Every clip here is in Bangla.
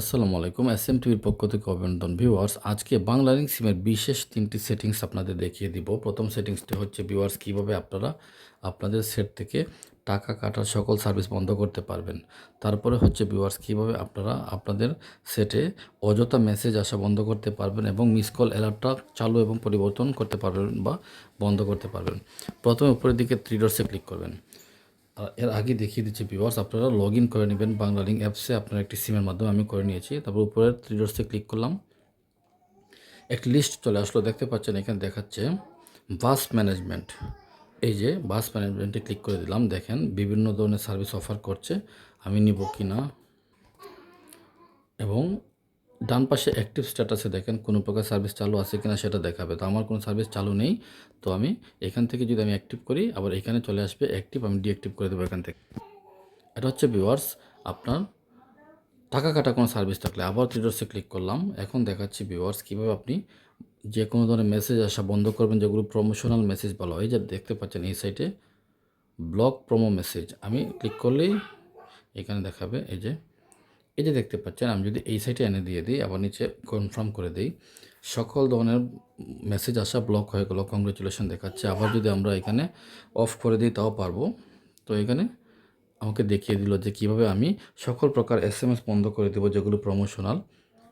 আসসালামু আলাইকুম। এস এম টিভির পক্ষ থেকে অভিনন্দন ভিউয়ার্স। আজকে বাংলালিং সিমের বিশেষ তিনটি সেটিংস আপনাদের দেখিয়ে দিব। প্রথম সেটিংসটি হচ্ছে ভিউয়ার্স, কীভাবে আপনারা আপনাদের সেট থেকে টাকা কাটার সকল সার্ভিস বন্ধ করতে পারবেন। তারপরে হচ্ছে ভিউয়ার্স, কীভাবে আপনারা আপনাদের সেটে অযথা মেসেজ আসা বন্ধ করতে পারবেন এবং মিস কল অ্যালার্টটা চালু এবং পরিবর্তন করতে পারবেন বা বন্ধ করতে পারবেন। প্রথমে উপরের দিকে থ্রি ডটসে ক্লিক করবেন। এর আগে দেখিয়ে দিচ্ছি ভিউয়ার্স আপনারা লগ ইন করে নেবেন বাংলা লিঙ্ক অ্যাপসে আপনার একটি সিমের মাধ্যমে আমি করে নিয়েছি। তারপর উপরের থ্রি ডটসে ক্লিক করলাম। একটি লিস্ট চলে আসলো, দেখতে পাচ্ছেন, এখানে দেখাচ্ছে বাস ম্যানেজমেন্ট এই যে বাস ম্যানেজমেন্টে ক্লিক করে দিলাম, দেখেন বিভিন্ন ধরনের সার্ভিস অফার করছে, আমি নিব কি না এবং ডান পাশে অ্যাক্টিভ স্ট্যাটাসে দেখেন কোনো প্রকার সার্ভিস চালু আছে কিনা সেটা দেখাবে। তো আমার কোনো সার্ভিস চালু নেই, তো আমি এখান থেকে যদি আমি অ্যাক্টিভ করি, আবার এখানে চলে আসবে অ্যাক্টিভ আমি ডিঅ্যাক্টিভ করে দেবো এখান থেকে। এটা হচ্ছে ভিউয়ার্স আপনার টাকা কাটা কোনো সার্ভিস থাকলে। আবার ট্রিডার্সে ক্লিক করলাম, এখন দেখাচ্ছি ভিউয়ার্স কীভাবে আপনি যে কোনো ধরনের মেসেজ আসা বন্ধ করবেন, যেগুলো প্রমোশনাল মেসেজ বলা হয়। যে দেখতে পাচ্ছেন এই সাইটে ব্লক প্রোমো মেসেজ আমি ক্লিক করলেই এখানে দেখাবে, এই যে এই যে দেখতে পাচ্ছেন, আমি যদি এই সাইটে এনে দিয়ে দিই, আবার নিচে কনফার্ম করে দিই, সকল ধরনের মেসেজ আসা ব্লক হয়ে গেলো কংগ্রেচুলেশন দেখাচ্ছে। আবার যদি আমরা এখানে অফ করে দিই, তাও পারব। তো এখানে আমাকে দেখিয়ে দিল যে কীভাবে আমি সকল প্রকার এস এম এস বন্ধ করে দেবো, যেগুলো প্রমোশনাল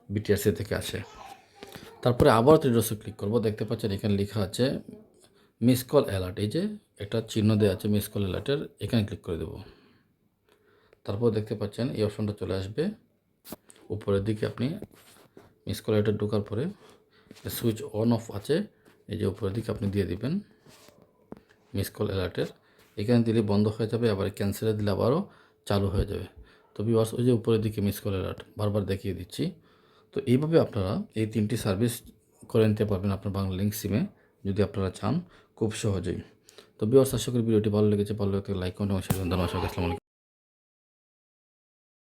বিটিআরসি থেকে আসে। তারপরে আবার ত্রিডসে ক্লিক করব। দেখতে পাচ্ছেন, এখানে লেখা আছে মিস কল অ্যালার্ট এই যে একটা চিহ্ন দেওয়া আছে মিস কল অ্যালার্টের এখানে ক্লিক করে দেবো। তারপর দেখতে পাচ্ছেন এই অপশনটা চলে আসবে। উপরের দিকে আপনি মিস কল অ্যালার্টে ঢোকার পরে সুইচ অন অফ আছে, এই যে উপরের দিকে আপনি দিয়ে দিবেন মিস কল অ্যালার্টের। এখানে দিলে বন্ধ হয়ে যাবে, আবার ক্যান্সেলে দিলে আবারও চালু হয়ে যাবে। তো বিবাস ওই যে উপরের দিকে মিস কল অ্যালার্ট, বারবার দেখিয়ে দিচ্ছি। তো এইভাবে আপনারা এই তিনটি সার্ভিস করে নিতে পারবেন আপনার বাংলা লিঙ্ক সিমে যদি আপনারা চান, খুব সহজেই। তো বিবাস আশা করি ভিডিওটি ভালো লেগেছে, ভালো লাগতে লাইক কমেন্ট এবং করুন। ধন্যবাদ